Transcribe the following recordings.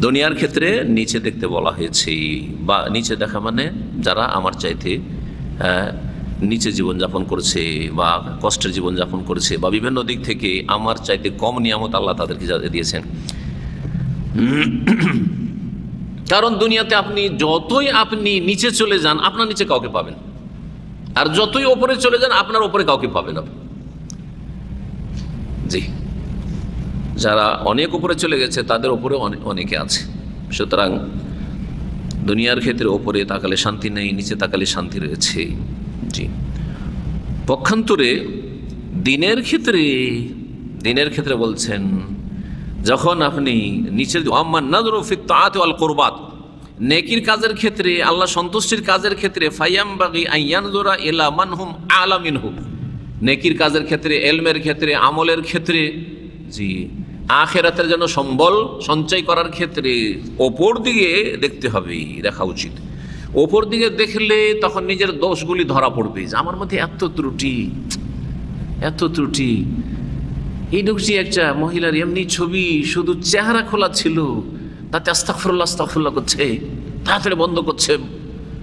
দুনিয়ার ক্ষেত্রে নিচে দেখতে বলা হয়েছে বা নিচে দেখা মানে যারা আমার চাইতে আহ, নিচে জীবনযাপন করছে বা কষ্টের জীবনযাপন করেছে বা বিভিন্ন দিক থেকে আমার চাইতে কম নিয়ামত আল্লাহ তাদেরকে দিয়েছেন। কারণ দুনিয়াতে আপনি যতই আপনি নিচে চলে যান আপনার নিচে কাউকে পাবেন। আর যতই ওপরে চলে যান আপনার ওপরে কাউকে পাবেন আপনি জি যারা অনেক উপরে চলে গেছে, তাদের ওপরে অনেকে আছে। সুতরাং দুনিয়ার ক্ষেত্রে ওপরে তাকালে শান্তি নেই, নিচে তাকালে শান্তি রয়েছে। জি। পক্ষান্তরে দিনের ক্ষেত্রে দিনের ক্ষেত্রে বলছেন, যখন আপনি নিচের আম্মান নাজরফিত তাআত ওয়াল কুরবাত নেকির কাজের ক্ষেত্রে, আল্লাহ সন্তুষ্টির কাজের ক্ষেত্রে ফাইয়াম বাগি আইয়ানজোরা এলা মানহুম আলামিনহুম নেকির কাজের ক্ষেত্রে, এলমের ক্ষেত্রে, আমলের ক্ষেত্রে, জি আখেরাতের জন্য সম্বল সঞ্চয় করার ক্ষেত্রে ওপর দিকে দেখতে হবে, দেখা উচিত। ওপর দিকে দেখলে তখন নিজের দোষগুলি ধরা পড়বে যে আমার মধ্যে এত ত্রুটি এত ত্রুটি। এই ঢুকছি একটা মহিলার এমনি ছবি শুধু চেহারা খোলা ছিল, তাতে আস্তাফরুল্লাহ আস্তাফরুল্লাহ করছে, তাড়াতাড়ি বন্ধ করছে।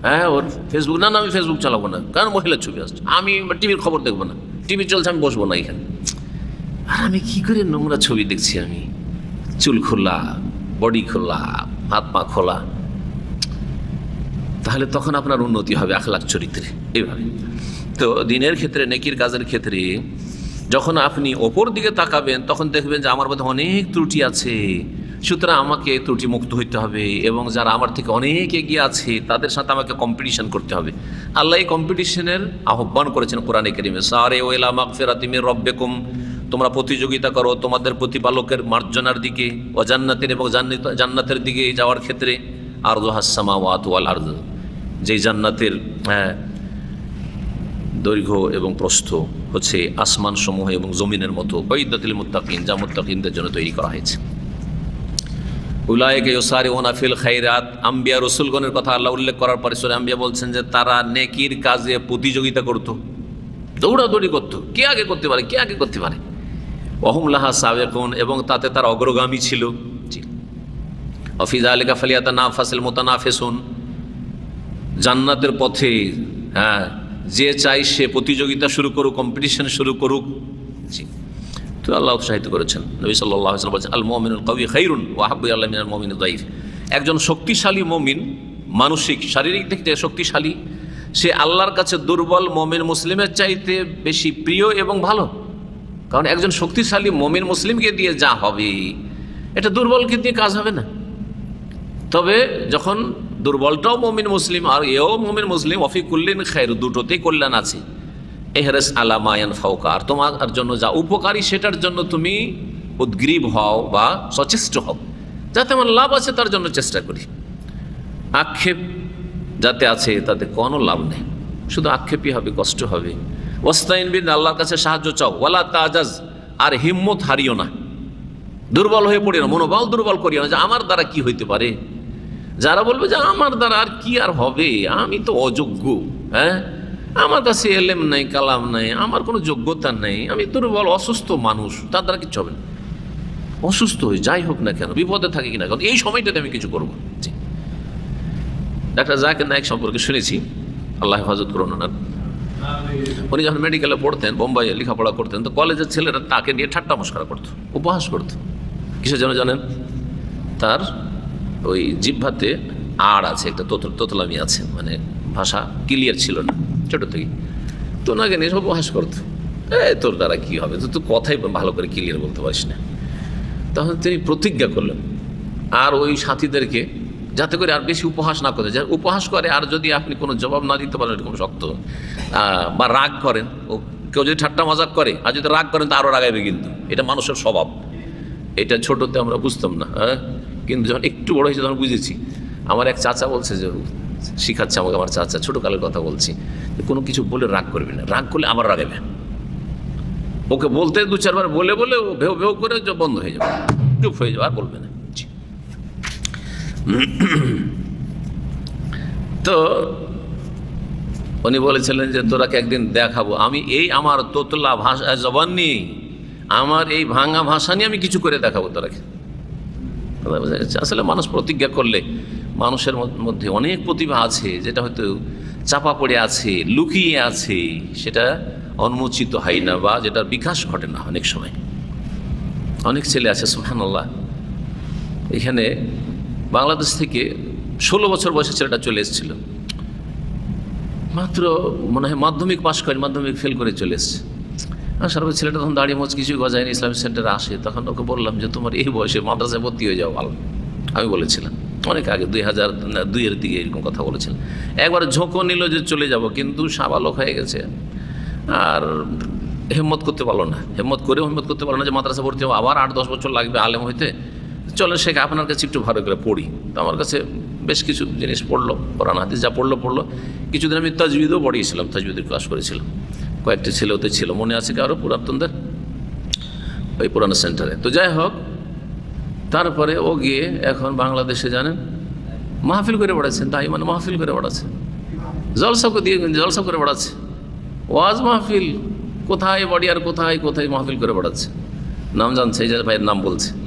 হ্যাঁ ওর ফেসবুক না না, আমি ফেসবুক চালাবো না, কারণ মহিলার ছবি আসছে। আমি টিভির খবর দেখব না, টিভি চলছে, আমি বসবো না এখানে। আর আমি কি করে নোংরা ছবি দেখছি আমি? চুল খোলা, বডি খোলা, হাত পা খোলা। তাহলে তখন আপনার উন্নতি হবে আখলাখ চরিত্রে। এইভাবে তো দিনের ক্ষেত্রে, নেকির কাজের ক্ষেত্রে, যখন আপনি ওপর দিকে তাকাবেন, তখন দেখবেন যে আমার মধ্যে অনেক ত্রুটি আছে। সুতরাং আমাকে ত্রুটি মুক্ত হইতে হবে এবং যারা আমার থেকে অনেক এগিয়ে আছে, তাদের সাথে আমাকে কম্পিটিশন করতে হবে। আল্লাহ এই কম্পিটিশনের আহ্বান করেছেন কোরআনে কেরিমে সারে ওয়েলা মাগফিরাতিমির রব্বেকুম। তোমরা প্রতিযোগিতা করো তোমাদের প্রতিপালকের মার্জনার দিকে অজান্নাতের এবং জান্নাতের দিকে যাওয়ার ক্ষেত্রে আর হাসামা ওয়াত ওয়াল আর্দ যে জান্নাতের হ্যাঁ, দৈর্ঘ্য এবং প্রস্থ হচ্ছে আসমান সমূহ এবং জমিনের মতো বৈদ্যতিল মুত্তাকিন যা মুত্তাকিনদের জন্য তৈরি করা হয়েছে। উলায়কে ওসারে ওনাফিল খাইরাত। আম্বিয়া রসুলগণের কথা আল্লাহ উল্লেখ করার পরে সুরে আম্বিয়া বলছেন যে তারা নেকির কাজে প্রতিযোগিতা করত দৌড়াদৌড়ি করতো। কে আগে করতে পারে? কে আগে করতে পারে? অহমলাহা সাবেকুন, এবং তাতে তার অগ্রগামী ছিল। জি। অফিজা আলিকা ফালিয়াতা না ফাসিল মোতানা ফেসুন জান্নাতের পথে হ্যাঁ যে চাই সে প্রতিযোগিতা শুরু করুক কম্পিটিশন শুরু করুক। জি। তো আল্লাহ উৎসাহিত করেছেন। নবী সাল্লাহ বলছেন, আল মমিনুল কবি খৈরুন ওয়াহাবু আল্লাহ মিনাল মমিন দাইফ। একজন শক্তিশালী মমিন, মানসিক, শারীরিক দিক থেকে শক্তিশালী, সে আল্লাহর কাছে দুর্বল মমিন, মুসলিমের চাইতে বেশি প্রিয় এবং ভালো। কারণ একজন শক্তিশালী মমিন মুসলিমকে দিয়ে যা হবে, এটা দুর্বলকে দিয়ে কাজ হবে না। তবে যখন দুর্বলটাও মমিন মুসলিম আর এও মমিন মুসলিম অফিকুল্লিন খায়ের দুটোতেই কল্যাণ আছে। এহরেস আলামায়ান ফাউকা আর তোমার জন্য যা উপকারী সেটার জন্য তুমি উদ্গ্রীব হও বা সচেষ্ট হও। যাতে আমার লাভ আছে তার জন্য চেষ্টা করি। আক্ষেপ যাতে আছে তাতে কোনো লাভ নেই। শুধু আক্ষেপই হবে, কষ্ট হবে। ওস্তাইন বিন আল্লাহর কাছে সাহায্য চাও। ওয়ালা তাজাজ, আর হিম্মত হারিও না। দুর্বল হয়ে পড়ি না, মনোবল দুর্বল করিও না যে আমার দ্বারা কি হইতে পারে? যারা বলবে যে আমার দ্বারা আর কি আর হবে? আমি তো অযোগ্য হ্যাঁ? আমার কাছে এলেম নাই, কালাম নাই, আমার কোনো যোগ্যতা নেই। আমি দুর্বল, অসুস্থ মানুষ, তার দ্বারা কিছু হবে না। অসুস্থ হয়ে যাই হোক না কেন, বিপদে থাকি কিনা কেন, এই সময়টাতে আমি কিছু করব। ডাক্তার জাকির নায়ক সম্পর্কে শুনেছি। আল্লাহ হেফাজত করুন ওনার। উনি যখন মেডিকেলে পড়তেন, বোম্বাইয়ে লেখাপড়া করতেন, তো কলেজের ছেলেরা তাকে নিয়ে ঠাট্টা মস্করা করতো, উপহাস করতো। কিসের জন্য জানেন? তার ওই জিহ্বাতে আড় আছে, একটা তোতল তোতলামি আছে মানে ভাষা ক্লিয়ার ছিল না, ছোটো থেকে তো ওনাকে নিয়ে উপহাস করতো। এ তোর দ্বারা কী হবে? তো তুই কথাই ভালো করে ক্লিয়ার বলতে পারিস না। তখন তিনি প্রতিজ্ঞা করলেন। আর ওই সাথীদেরকে যাতে করে আর বেশি উপহাস না করে। যার উপহাস করে, আর যদি আপনি কোনো জবাব না দিতে পারেন, এরকম শক্ত বা রাগ করেন, ও কেউ যদি ঠাট্টা মজাক করে, আর যদি রাগ করেন, তো আরও রাগাইবে কিন্তু। এটা মানুষের স্বভাব। এটা ছোটোতে আমরা বুঝতাম না হ্যাঁ? কিন্তু যখন একটু বড় হয়েছে, তখন বুঝেছি। আমার এক চাচা বলছে যে, শিখাচ্ছে আমাকে আমার চাচা, ছোটোকালের কথা বলছি। কোনো কিছু বলে রাগ করবে না। রাগ করলে আবার রাগাবে ওকে বলতে দু চারবার বলে বলে ও ভেউ ভেউ করে বন্ধ হয়ে যাবে। চুপ হয়ে যাবে, আর বলবে না। তো উনি বলেছিলেন যে, তোরাকে একদিন দেখাবো। আমি এই আমার তোতলা ভাষা, জবান নিয়ে, আমার এই ভাঙা ভাষা নিয়ে আমি কিছু করে দেখাবো তোরাকে? আসলে মানুষ প্রতিজ্ঞা করলে মানুষের মধ্যে অনেক প্রতিভা আছে, যেটা হয়তো চাপা পড়ে আছে, লুকিয়ে আছে, সেটা উন্মোচিত হয় না বা যেটার বিকাশ ঘটে না অনেক সময়। অনেক ছেলে আছে সুহানাল্লাহ এখানে বাংলাদেশ থেকে ষোলো বছর বয়সে ছেলেটা চলে এসেছিল। মাত্র মনে হয় মাধ্যমিক পাশ করে, মাধ্যমিক ফেল করে চলে এসছে। আর সারা ছেলেটা তখন দাঁড়িয়ে মোচ কিছু গজায়নি ইসলামিক সেন্টারে আসে। তখন ওকে বললাম যে, তোমার এই বয়সে মাদ্রাসায় ভর্তি হয়ে যাও, ভালো। আমি বলেছিলাম। অনেক আগে, দুই হাজার দুইয়ের দিকে এরকম কথা বলেছিলাম। একবার ঝোঁকও নিল যে, চলে যাব। কিন্তু সাবালক হয়ে গেছে। আর হেম্মত করতে পারল না। হেম্মত করেও হেম্মত করতে পারল না যে মাদ্রাসা ভর্তি হব। আবার আট, দশ বছর লাগবে আলেম হইতে। চলে শেখা আপনার কাছে একটু ভালো করে পড়ি। তো আমার কাছে বেশ কিছু জিনিস পড়ল, কোরআন, হাদিস যা পড়ল পড়ল। কিছুদিন আমি তাজবিদও পড়িয়েছিলাম, তাজবিদের ক্লাস করেছিলাম। কয়েকটি ছেলে ওতে ছিল, মনে আছে কি আরও পুরাতনদের? ওই পুরানো সেন্টারে। তো যাই হোক, তারপরে ও গিয়ে এখন বাংলাদেশে জানেন, মাহফিল করে বেড়াচ্ছেন। তাই মানে মাহফিল করে বেড়াচ্ছে। জলসা করে দিয়ে জলসা করে বেড়াচ্ছে। ওয়াজ মাহফিল, কোথায় বাড়ি আর কোথায় কোথায় মাহফিল করে বেড়াচ্ছে? নাম জানছে, এই ভাইয়ের নাম বলছে।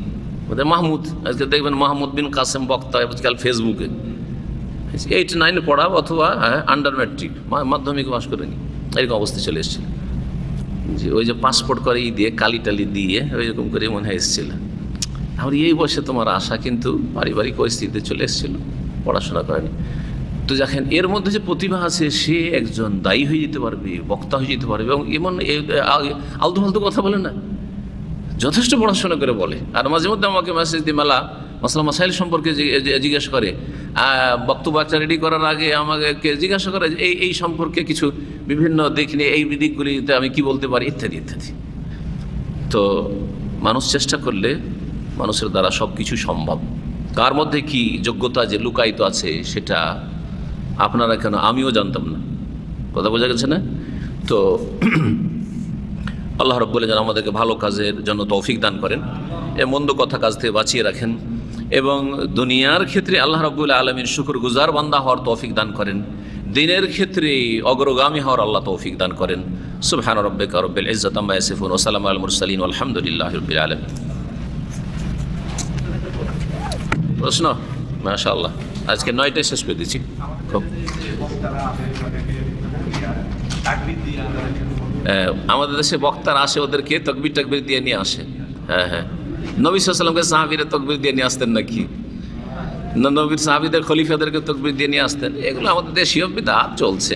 ওদের মাহমুদ, আজকে দেখবেন মাহমুদ বিন কাসেম বক্তা, আজকাল ফেসবুকে এইট নাইন পড়া অথবা আন্ডার ম্যাট্রিক মাধ্যমিক পাস করেনি এরকম অবস্থা চলে এসেছিল। যে ওই যে পাসপোর্ট করে ই দিয়ে, কালি টালি দিয়ে, ওইরকম করে মনে হয় এসেছিল। আমার এই বয়সে তোমার আশা কিন্তু পারিবারিক পরিস্থিতিতে চলে এসেছিল, পড়াশোনা করেনি। তো দেখেন, এর মধ্যে যে প্রতিভা আছে, সে একজন দায়ী হয়ে যেতে পারবে, বক্তা হয়ে যেতে পারবে, এবং এমন আলতু ফালতু কথা বলে না। যথেষ্ট পড়াশোনা করে বলে। আর মাঝে মধ্যে আমাকে মেসেজ দিয়ে মেলা মশলা মাসাইল সম্পর্কে জিজ্ঞেস করে। বক্তব্য রেডি করার আগে আমাকে জিজ্ঞাসা করে এই এই সম্পর্কে কিছু বিভিন্ন দিক নিয়ে, এই দিকগুলিতে আমি কি বলতে পারি, ইত্যাদি ইত্যাদি। তো মানুষ চেষ্টা করলে মানুষের দ্বারা সব কিছু সম্ভব। কার মধ্যে কি যোগ্যতা যে লুকায়িত আছে, সেটা আপনারা কেন, আমিও জানতাম না। কথা বোঝা গেছে না? তো আল্লাহ রব্বুল যেন আমাদেরকে ভালো কাজের জন্য তৌফিক দান করেন, এ মন্দ কথা কাজ থেকে বাঁচিয়ে রাখেন এবং দুনিয়ার ক্ষেত্রে আল্লাহ রব্বুল আলমীর শুকুর গুজার বান্দা হওয়ার তৌফিক দান করেন, দিনের ক্ষেত্রে অগ্রগামী হওয়ার আল্লাহ তৌফিক দান করেন। সুবহান রব্বিকা রব্বিল ইজ্জাত আম্মা ইয়াসিফুন, ওয়া সালামু আলাল মুরসালিন আলহামদুলিল্লাহি রাব্বিল আলামিন। প্রশ্ন? আজকে নয়টায় শেষ করে দিচ্ছি। খুব। আমাদের দেশে বক্তারা আসে, ওদেরকে তকবির টকবির দিয়ে নিয়ে আসে। হ্যাঁ হ্যাঁ। নবী সাল্লামকে সাহাবিরে তকবির দিয়ে নিয়ে আসতেন নাকি? নবীর সাহাবিদের খলিফাদেরকে তকবির দিয়ে নিয়ে আসতেন? এগুলো আমাদের দেশীয় বিধাত চলছে।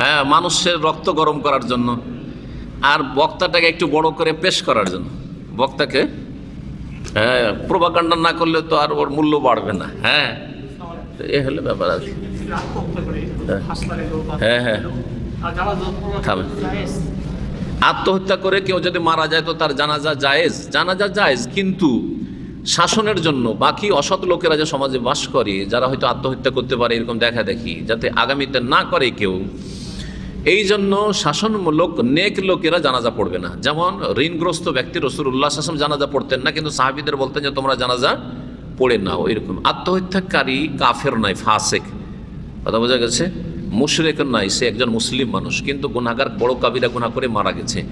হ্যাঁ মানুষের রক্ত গরম করার জন্য আর বক্তাটাকে একটু বড় করে পেশ করার জন্য। বক্তাকে হ্যাঁ প্রভাকাণ্ডা না করলে তো আর ওর মূল্য বাড়বে না। হ্যাঁ এ হলো ব্যাপার কি। হ্যাঁ হ্যাঁ। আত্মহত্যা করে কেউ যদি মারা যায় তো তার জানাজা জায়েজ। জানাজা জায়েজ কিন্তু শাসনের জন্য বাকি অসৎ লোকেরা যে সমাজে বাস করে যারা হয়তো আত্মহত্যা করতে পারে এরকম দেখা দেখি যাতে আগামীতে না করে কেউ এই জন্য শাসনমূলক নেক লোকেরা জানাজা পড়বে না। যেমন ঋণগ্রস্ত ব্যক্তি রসুল্লাহ শাসন জানাজা পড়তেন না কিন্তু সাহাবিদের বলতেন যে তোমরা জানাজা পড়ে নাও এরকম। আত্মহত্যাকারী কাফের নয় ফাসেক। কথা বোঝা গেছে? মুশরেক নাই সে একজন মুসলিম মানুষ কিন্তু গুনাগার বড় কাবিরা গুনাহ করে মারা গেছে।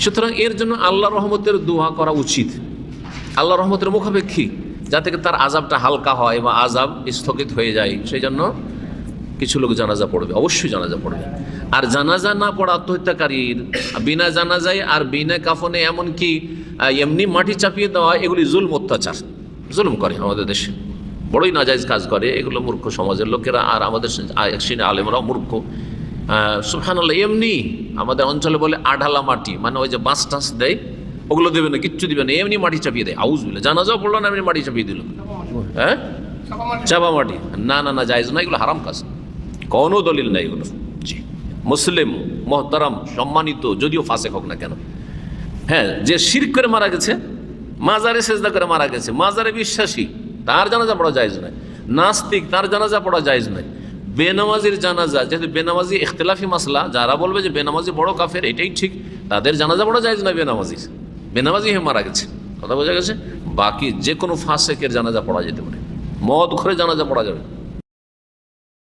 সুতরাং এর জন্য আল্লাহ রহমতের দোয়া করা উচিত। আল্লাহ রহমতের মুখাপেক্ষী যাতে তার আজাবটা হালকা হয় বা আজাব স্থগিত হয়ে যায় সেই জন্য কিছু লোক জানাজা পড়বে অবশ্যই জানাজা পড়বে। আর জানাজা না পড়া আত্মহত্যাকারীর বিনা জানাজায় আর বিনা কাফনে এমনকি আহ, এমনি মাটি চাপিয়ে দেওয়া এগুলি জুলম অত্যাচার। জুলুম করে আমাদের দেশে। বড়ই নাজাইজ কাজ করে, এগুলো মূর্খ সমাজের লোকেরা। আর আমাদের একসিনে আলেমরাও মূর্খ। সুফানাল্লাহ এমনি আমাদের অঞ্চলে বলে আঢালা মাটি মানে ওই যে বাঁশ টাঁস দেয়, ওগুলো দেবে না, কিচ্ছু দেবে না, এমনি মাটি চাপিয়ে দেয়। আউজ বলে জানাজাও পড়ল না, এমনি মাটি চাপিয়ে দিল। হ্যাঁ? চাপা মাটি। না না না, জায়জ না এগুলো হারাম কাজ। কোনো দলিল নাই এগুলো। জি। মুসলিম, মহতারাম, সম্মানিত, যদিও ফাঁসেক হোক না কেন। হ্যাঁ যে শির করে মারা গেছে, মাজারে সেজদা করে মারা গেছে, মাজারে বিশ্বাসী তার জানাজা পড়া জায়জ নাই। নাস্তিক তার জানাজা পড়া যায়জ নাই। বেনামাজির জানাজা, যেহেতু বেনামাজি ইখতলাফি মাসলা, যারা বলবে যে বেনামাজি বড় কাফের, এটাই ঠিক, তাদের জানাজা পড়া জায়জ নাই বেনামাজি। বেনামাজি হে মারা গেছে। কথা বোঝা গেছে? বাকি যে কোনো ফাঁসেকের জানাজা পড়া যেতে পারে। মদ ঘরে জানাজা পড়া যাবে।